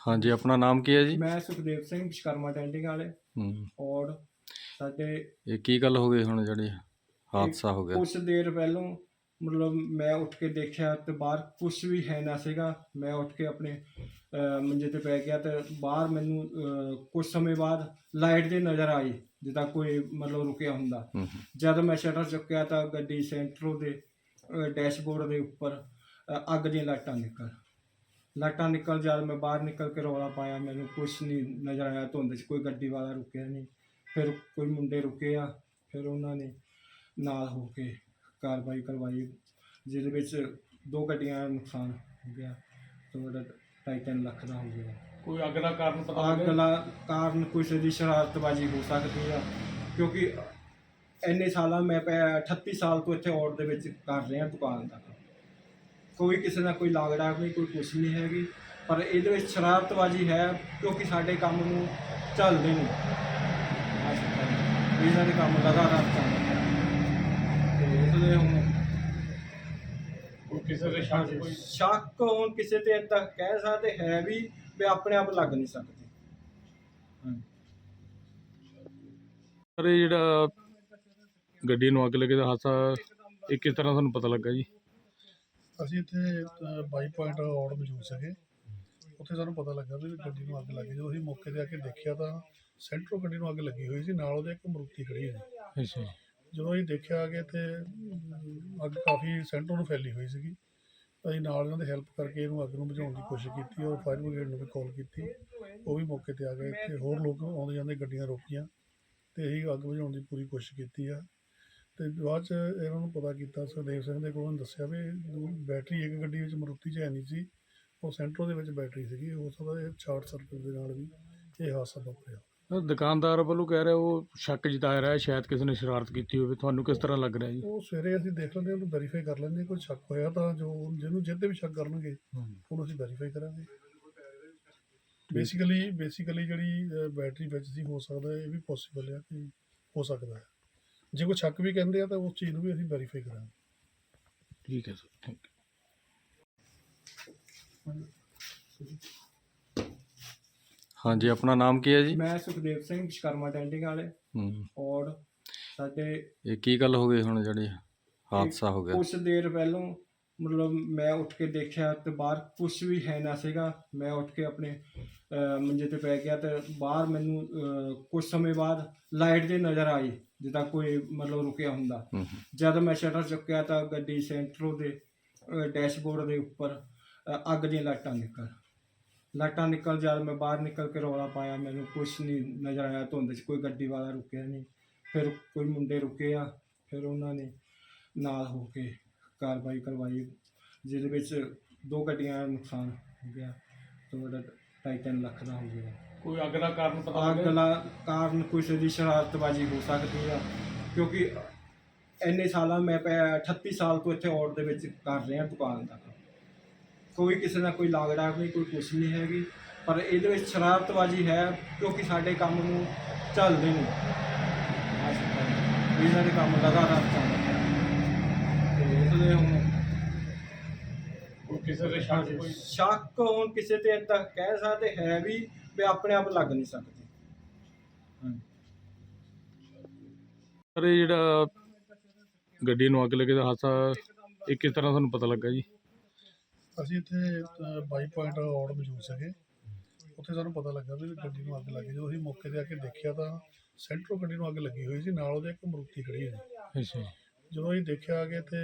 ਹਾਂਜੀ ਆਪਣਾ ਨਾਮ ਕੀ ਹੈ ਜੀ? ਮੈਂ ਸੁਖਦੇਵ ਸਿੰਘ ਵਿਸ਼ਕਰਮਾ ਟੈਂਡਿੰਗ ਵਾਲੇ। ਹੂੰ। ਔਰ ਸਾਡੇ ਇਹ ਕੀ ਗੱਲ ਹੋ ਗਈ ਹੁਣ ਜਿਹੜੀ ਹਾਦਸਾ ਹੋ ਗਿਆ? ਕੁਛ ਦੇਰ ਪਹਿਲੋਂ ਮਤਲਬ ਮੈਂ ਉੱਠ ਕੇ ਦੇਖਿਆ ਤੇ ਬਾਹਰ ਕੁਛ ਵੀ ਹੈ ਨਾ ਸੀਗਾ। ਮੈਂ ਉੱਠ ਕੇ ਆਪਣੇ ਅਹ, ਮੰਜੇ ਤੇ ਪੈ ਗਿਆ ਤੇ ਬਾਹਰ ਮੈਨੂੰ ਅਹ, ਕੁਛ ਸਮੇਂ ਬਾਅਦ ਲਾਈਟ ਦੀ ਨਜ਼ਰ ਆਈ ਜਿੱਦਾਂ ਕੋਈ ਮਤਲਬ ਰੁਕਿਆ ਹੁੰਦਾ। ਹੂੰ ਹੂੰ, ਜਦ ਮੈਂ ਸ਼ਟਰ ਚੁੱਕਿਆ ਤਾਂ ਗੱਡੀ ਸੈਂਟਰੋ ਦੇ ਡੈਸ਼ਬੋਰਡ ਦੇ ਉੱਪਰ ਅੱਗ ਦੀਆਂ ਲਾਈਟਾਂ ਨਿਕਲ। ਲਾਈਟਾਂ ਨਿਕਲ ਜਦ ਮੈਂ ਬਾਹਰ ਨਿਕਲ ਕੇ ਰੌਲਾ ਪਾਇਆ ਮੈਨੂੰ ਕੁਛ ਨਹੀਂ ਨਜ਼ਰ ਆਇਆ ਧੁੰਦ 'ਚ ਕੋਈ ਗੱਡੀ ਵਾਲਾ ਰੁਕਿਆ ਨਹੀਂ। ਫਿਰ ਕੋਈ ਮੁੰਡੇ ਰੁਕੇ ਆ ਫਿਰ ਉਹਨਾਂ ਨੇ ਨਾਲ ਹੋ ਕੇ ਕਾਰਵਾਈ ਕਰਵਾਈ ਜਿਹਦੇ ਵਿੱਚ ਦੋ ਗੱਡੀਆਂ ਦਾ ਨੁਕਸਾਨ ਹੋ ਗਿਆ ਤੁਹਾਡਾ ਢਾਈ ਤਿੰਨ ਲੱਖ ਦਾ ਹੋ ਗਿਆ। ਕੋਈ ਅੱਗ ਦਾ ਕਾਰਨ ਪਤਾ ਅੱਗ ਦਾ ਕਾਰਨ ਕਿਸੇ ਦੀ ਸ਼ਰਾਰਤਬਾਜ਼ੀ ਹੋ ਸਕਦੀ ਆ ਕਿਉਂਕਿ ਇੰਨੇ ਸਾਲਾਂ ਮੈਂ ਪੈ 38 ਸਾਲ ਤੋਂ ਇੱਥੇ ਔੜ ਦੇ ਵਿੱਚ ਕਰ ਰਿਹਾ ਦੁਕਾਨ ਦਾ ਕੋਈ ਕਿਸੇ ਦਾ ਕੋਈ ਲਾਗੜਾ ਨਹੀਂ ਕੋਈ ਕੁਛ ਨਹੀਂ ਹੈਗੀ। ਪਰ ਇਹਦੇ ਵਿੱਚ ਸ਼ਰਾਰਤਬਾਜ਼ੀ ਹੈ ਕਿਉਂਕਿ ਸਾਡੇ ਕੰਮ ਨੂੰ ਚੱਲਦੇ ਨਹੀਂ। ਇਹਨਾਂ ਦੇ ਕੰਮ ਲਗਾਤਾਰ ਚੱਲਦੇ ਆ ਤੇ ਇਸ ਲਈ ਹੁਣ ਕੋਈ ਕਿਸੇ ਦੇ ਸ਼ੱਕ ਕੋਈ? ਸ਼ੱਕ ਹੁਣ ਕਿਸੇ ਤੇ ਏਦਾਂ ਕਹਿ ਸਕਦੇ ਹੈ ਵੀ ਵੀ ਆਪਣੇ ਆਪ ਲੱਗ ਨਹੀਂ ਸਕਦੇ। ਹਾਂਜੀ। ਸਰ ਇਹ ਜਿਹੜਾ ਗੱਡੀ ਨੂੰ ਅੱਗ ਲੱਗੇ ਦਾ ਹਾਦਸਾ ਇਹ ਕਿਸ ਤਰ੍ਹਾਂ ਤੁਹਾਨੂੰ ਪਤਾ ਲੱਗਾ ਜੀ? ਅਸੀਂ ਇੱਥੇ ਬਾਈ ਪੁਆਇੰਟ ਔੜ ਮੌਜੂਦ ਸੀਗੇ। ਉੱਥੇ ਸਾਨੂੰ ਪਤਾ ਲੱਗਾ ਵੀ ਗੱਡੀ ਨੂੰ ਅੱਗ ਲੱਗ ਗਈ। ਜਦੋਂ ਅਸੀਂ ਮੌਕੇ ਤੇ ਆ ਕੇ ਦੇਖਿਆ ਤਾਂ ਸੈਂਟਰੋ ਗੱਡੀ ਨੂੰ ਅੱਗ ਲੱਗੀ ਹੋਈ ਸੀ। ਨਾਲ ਉਹਦੇ ਇੱਕ ਮਰੂਤੀ ਖੜੀ ਅੱਛਾ ਜੀ। ਜਦੋਂ ਅਸੀਂ ਦੇਖਿਆ ਕਿ ਤੇ ਅੱਗ ਕਾਫੀ ਸੈਂਟਰੋ ਨੂੰ ਫੈਲੀ ਹੋਈ ਸੀਗੀ ਅਸੀਂ ਨਾਲ ਇਹਨਾਂ ਦੇ ਹੈਲਪ ਕਰਕੇ ਇਹਨੂੰ ਅੱਗ ਨੂੰ ਬੁਝਾਉਣ ਦੀ ਕੋਸ਼ਿਸ਼ ਕੀਤੀ ਔਰ ਫਾਇਰ ਬ੍ਰਿਗੇਡ ਨੂੰ ਵੀ ਕਾਲ ਕੀਤੀ। ਉਹ ਵੀ ਮੌਕੇ ਤੇ ਆ ਗਏ। ਤੇ ਹੋਰ ਲੋਕ ਆਉਂਦੇ ਜਾਂਦੇ ਗੱਡੀਆਂ ਰੋਕੀਆਂ। ਤੇ ਅਸੀਂ ਅੱਗ ਬੁਝਾਉਣ ਦੀ ਪੂਰੀ ਕੋਸ਼ਿਸ਼ ਕੀਤੀ ਆ। ਤੇ ਬਾਅਦ ਚ ਇਹਨਾਂ ਨੂੰ ਪਤਾ ਕੀਤਾ ਸੁਖਦੇਵ ਸਿੰਘ ਦੇ ਕੋਲੋਂ ਦੱਸਿਆ ਵੀ ਬੈਟਰੀ ਇੱਕ ਗੱਡੀ ਵਿੱਚ ਮਰੂਤੀ ਚ ਹੈ ਨਹੀਂ ਸੀ ਉਹ ਸੈਂਟਰੋ ਦੇ ਵਿੱਚ ਬੈਟਰੀ ਸੀਗੀ ਹੋ ਸਕਦਾ ਇਹ ਸ਼ਾਰਟ ਸਰਕਟ ਦੇ ਨਾਲ ਵੀ ਇਹ ਹਾਦਸਾ ਵਾਪਰਿਆ। ਦੁਕਾਨਦਾਰ ਵੱਲੋਂ ਕਹਿ ਰਿਹਾ ਉਹ ਸ਼ੱਕ ਜਤਾਇਆ ਰਿਹਾ ਸ਼ਾਇਦ ਕਿਸੇ ਨੇ ਸ਼ਰਾਰਤ ਕੀਤੀ ਹੋਵੇ ਤੁਹਾਨੂੰ ਕਿਸ ਤਰ੍ਹਾਂ ਲੱਗ ਰਿਹਾ ਜੀ? ਉਹ ਸਵੇਰੇ ਅਸੀਂ ਦੇਖ ਲੈਂਦੇ ਉਹਨੂੰ ਵੈਰੀਫਾਈ ਕਰ ਲੈਂਦੇ ਕੋਈ ਸ਼ੱਕ ਹੋਇਆ ਤਾਂ ਜੋ ਜਿਹਨੂੰ ਜਿਹਦੇ ਵੀ ਸ਼ੱਕ ਕਰਨਗੇ ਉਹਨੂੰ ਅਸੀਂ ਵੈਰੀਫਾਈ ਕਰਾਂਗੇ। ਬੇਸਿਕਲੀ ਬੇਸਿਕਲੀ ਜਿਹੜੀ ਬੈਟਰੀ ਵਿੱਚ ਸੀ ਹੋ ਸਕਦਾ ਇਹ ਵੀ ਪੋਸੀਬਲ ਹੈ ਕਿ ਹੋ ਸਕਦਾ ਹੈ। ਜੇ ਕੋਈ ਸ਼ੱਕ ਵੀ ਕਹਿੰਦੇ ਆ ਤਾਂ ਉਸ ਚੀਜ਼ ਨੂੰ ਵੀ ਅਸੀਂ ਵੈਰੀਫਾਈ ਕਰਾਂਗੇ। ਠੀਕ ਹੈ ਸਰ ਥੈਂਕ ਹਾਂਜੀ ਆਪਣਾ ਨਾਮ ਕੀ ਹੈ ਜੀ? ਮੈਂ ਸੁਖਦੇਵ ਸਿੰਘ ਵਿਸ਼ਕਰਮਾ ਟੈਂਡਿੰਗ ਵਾਲੇ। ਹੂੰ। ਔਰ ਸਾਡੇ ਇਹ ਕੀ ਗੱਲ ਹੋ ਗਈ ਹੁਣ ਜਿਹੜੀ ਹਾਦਸਾ ਹੋ ਗਿਆ? ਕੁਛ ਦੇਰ ਪਹਿਲੋਂ ਮਤਲਬ ਮੈਂ ਉੱਠ ਕੇ ਦੇਖਿਆ ਤੇ ਬਾਹਰ ਕੁਛ ਵੀ ਹੈ ਨਾ ਸੀਗਾ। ਮੈਂ ਉੱਠ ਕੇ ਆਪਣੇ ਮੰਜੇ ਤੇ ਪੈ ਗਿਆ ਤੇ ਬਾਹਰ ਮੈਨੂੰ ਕੁਛ ਸਮੇਂ ਬਾਅਦ ਲਾਈਟ ਦੀ ਨਜ਼ਰ ਆਈ ਜਿੱਦਾਂ ਕੋਈ ਮਤਲਬ ਰੁਕਿਆ ਹੁੰਦਾ। ਜਦ ਮੈਂ ਸ਼ਟਰ ਚੁੱਕਿਆ ਤਾਂ ਗੱਡੀ ਸੈਂਟਰੋ ਦੇ ਡੈਸ਼ਬੋਰਡ ਦੇ ਉੱਪਰ ਅੱਗ ਦੀਆਂ ਲਾਈਟਾਂ ਨਿਕਲ। ਲਾਈਟਾਂ ਨਿਕਲ ਜਦ ਮੈਂ ਬਾਹਰ ਨਿਕਲ ਕੇ ਰੌਲਾ ਪਾਇਆ ਮੈਨੂੰ ਕੁਛ ਨਹੀਂ ਨਜ਼ਰ ਆਇਆ ਧੁੰਦ 'ਚ ਕੋਈ ਗੱਡੀ ਵਾਲਾ ਰੁਕਿਆ ਨਹੀਂ। ਫਿਰ ਕੋਈ ਮੁੰਡੇ ਰੁਕੇ ਆ ਫਿਰ ਉਹਨਾਂ ਨੇ ਨਾਲ ਹੋ ਕੇ ਕਾਰਵਾਈ ਕਰਵਾਈ ਜਿਹਦੇ ਵਿੱਚ ਦੋ ਗੱਡੀਆਂ ਦਾ ਨੁਕਸਾਨ ਹੋ ਗਿਆ ਤੁਹਾਡਾ ਢਾਈ ਤਿੰਨ ਲੱਖ ਦਾ ਹੋ ਗਿਆ। ਕੋਈ ਅੱਗ ਦਾ ਕਾਰਨ ਪਤਾ ਅੱਗ ਲੱਗਾ? ਦਾ ਕਾਰਨ ਕਿਸੇ ਦੀ ਸ਼ਰਾਰਤਬਾਜ਼ੀ ਹੋ ਸਕਦੀ ਆ ਕਿਉਂਕਿ ਇੰਨੇ ਸਾਲਾਂ ਮੈਂ ਪੈ 38 ਸਾਲ ਤੋਂ ਇੱਥੇ ਔੜ ਦੇ ਵਿੱਚ ਕਰ ਰਿਹਾ ਦੁਕਾਨ ਦਾ ਕੋਈ ਕਿਸੇ ਦਾ ਕੋਈ ਲਾਗੜਾ ਨਹੀਂ ਕੋਈ ਕੁਛ ਨਹੀਂ ਹੈਗੀ ਪਰ ਇਹਦੇ ਵਿੱਚ ਸ਼ਰਾਰਤਬਾਜ਼ੀ ਹੈ ਕਿਉਂਕਿ ਸਾਡੇ ਕੰਮ ਨੂੰ ਚੱਲਦੇ ਨਹੀਂ। ਇਹਨਾਂ ਦੇ ਕੰਮ ਲਗਾਤਾਰ ਚੱਲਦੇ ਕੋਈ ਕਿਸੇ ਦੇ ਸ਼ੱਕ ਕੋਈ? ਸ਼ੱਕ ਹੁਣ ਕਿਸੇ ਤੇ ਏਦਾਂ ਕਹਿ ਸਕਦੇ ਹੈ ਵੀ ਵੀ ਆਪਣੇ ਆਪ ਲੱਗ ਨਹੀਂ ਸਕਦੇ। ਸਰ ਇਹ ਜਿਹੜਾ ਗੱਡੀ ਨੂੰ ਅੱਗ ਲੱਗੇ ਦਾ ਹਾਦਸਾ ਇਹ ਕਿਸ ਤਰ੍ਹਾਂ ਤੁਹਾਨੂੰ ਪਤਾ ਲੱਗਾ ਜੀ? ਅਸੀਂ ਇੱਥੇ ਬਾਈ ਪੁਆਇੰਟ ਔੜ ਮੌਜੂਦ ਸੀਗੇ। ਉੱਥੇ ਸਾਨੂੰ ਪਤਾ ਲੱਗਾ ਵੀ ਗੱਡੀ ਨੂੰ ਅੱਗ ਲੱਗ ਗਈ। ਜਦੋਂ ਅਸੀਂ ਮੌਕੇ ਤੇ ਆ ਕੇ ਦੇਖਿਆ ਤਾਂ ਸੈਂਟਰੋ ਗੱਡੀ ਨੂੰ ਅੱਗ ਲੱਗੀ ਹੋਈ ਸੀ। ਨਾਲ ਉਹਦੇ ਇੱਕ ਮਰੂਤੀ ਖੜੀ ਹੋਈ ਅੱਛਾ। ਜਦੋਂ ਅਸੀਂ ਦੇਖਿਆ ਕਿ ਤੇ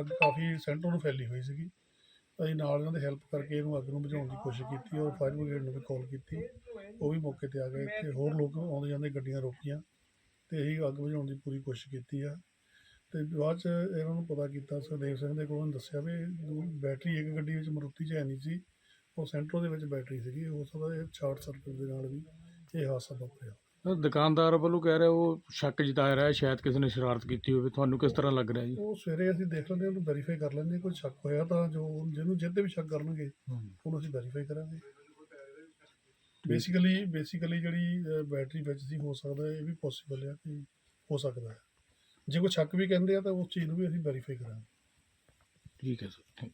ਅੱਗ ਕਾਫੀ ਸੈਂਟਰੋ ਨੂੰ ਫੈਲੀ ਹੋਈ ਸੀਗੀ ਅਸੀਂ ਨਾਲ ਇਹਨਾਂ ਦੇ ਹੈਲਪ ਕਰਕੇ ਇਹਨੂੰ ਅੱਗ ਨੂੰ ਬੁਝਾਉਣ ਦੀ ਕੋਸ਼ਿਸ਼ ਕੀਤੀ ਔਰ ਫਾਇਰ ਬ੍ਰਿਗੇਡ ਨੂੰ ਵੀ ਕਾਲ ਕੀਤੀ। ਉਹ ਵੀ ਮੌਕੇ ਤੇ ਆ ਗਏ। ਤੇ ਹੋਰ ਲੋਕ ਆਉਂਦੇ ਜਾਂਦੇ ਗੱਡੀਆਂ ਰੋਕੀਆਂ ਤੇ ਅਸੀਂ ਅੱਗ ਬੁਝਾਉਣ ਦੀ ਪੂਰੀ ਕੋਸ਼ਿਸ਼ ਕੀਤੀ ਆ। ਤੇ ਬਾਅਦ ਚ ਇਹਨਾਂ ਨੂੰ ਪਤਾ ਕੀਤਾ ਸੁਖਦੇਵ ਸਿੰਘ ਦੇ ਕੋਲੋਂ ਦੱਸਿਆ ਵੀ ਬੈਟਰੀ ਇੱਕ ਗੱਡੀ ਵਿੱਚ ਮਰੂਤੀ ਚ ਹੈ ਨਹੀਂ ਸੀ ਉਹ ਸੈਂਟਰੋ ਦੇ ਵਿੱਚ ਬੈਟਰੀ ਸੀਗੀ ਹੋ ਸਕਦਾ ਇਹ ਸ਼ਾਰਟ ਸਰਕਟ ਦੇ ਨਾਲ ਵੀ ਇਹ ਹਾਦਸਾ ਵਾਪਰਿਆ। ਸਰ, ਦੁਕਾਨਦਾਰ ਵੱਲੋਂ ਕਹਿ ਰਿਹਾ ਉਹ ਸ਼ੱਕ ਜਤਾਇਆ ਰਿਹਾ ਸ਼ਾਇਦ ਕਿਸੇ ਨੇ ਸ਼ਰਾਰਤ ਕੀਤੀ ਹੋਵੇ। ਤੁਹਾਨੂੰ ਕਿਸ ਤਰ੍ਹਾਂ ਲੱਗ ਰਿਹਾ ਜੀ? ਉਹ ਸਵੇਰੇ ਅਸੀਂ ਦੇਖ ਲੈਂਦੇ ਹਾਂ ਉਹਨੂੰ ਵੈਰੀਫਾਈ ਕਰ ਲੈਂਦੇ ਹਾਂ ਕੋਈ ਸ਼ੱਕ ਹੋਇਆ ਤਾਂ ਜੋ ਜਿਹਨੂੰ ਜਿਹਦੇ ਵੀ ਸ਼ੱਕ ਕਰਨਗੇ ਉਹਨੂੰ ਅਸੀਂ ਵੈਰੀਫਾਈ ਕਰਾਂਗੇ। ਬੇਸਿਕਲੀ ਬੇਸਿਕਲੀ ਜਿਹੜੀ ਬੈਟਰੀ ਵਿੱਚ ਸੀ ਹੋ ਸਕਦਾ ਇਹ ਵੀ ਪੋਸੀਬਲ ਹੈ ਕਿ ਹੋ ਸਕਦਾ ਹੈ। ਜੇ ਕੋਈ ਸ਼ੱਕ ਵੀ ਕਹਿੰਦੇ ਆ ਤਾਂ ਉਸ ਚੀਜ਼ ਨੂੰ ਵੀ ਅਸੀਂ ਵੈਰੀਫਾਈ ਕਰਾਂਗੇ। ਠੀਕ ਹੈ ਸਰ ਥੈਂਕ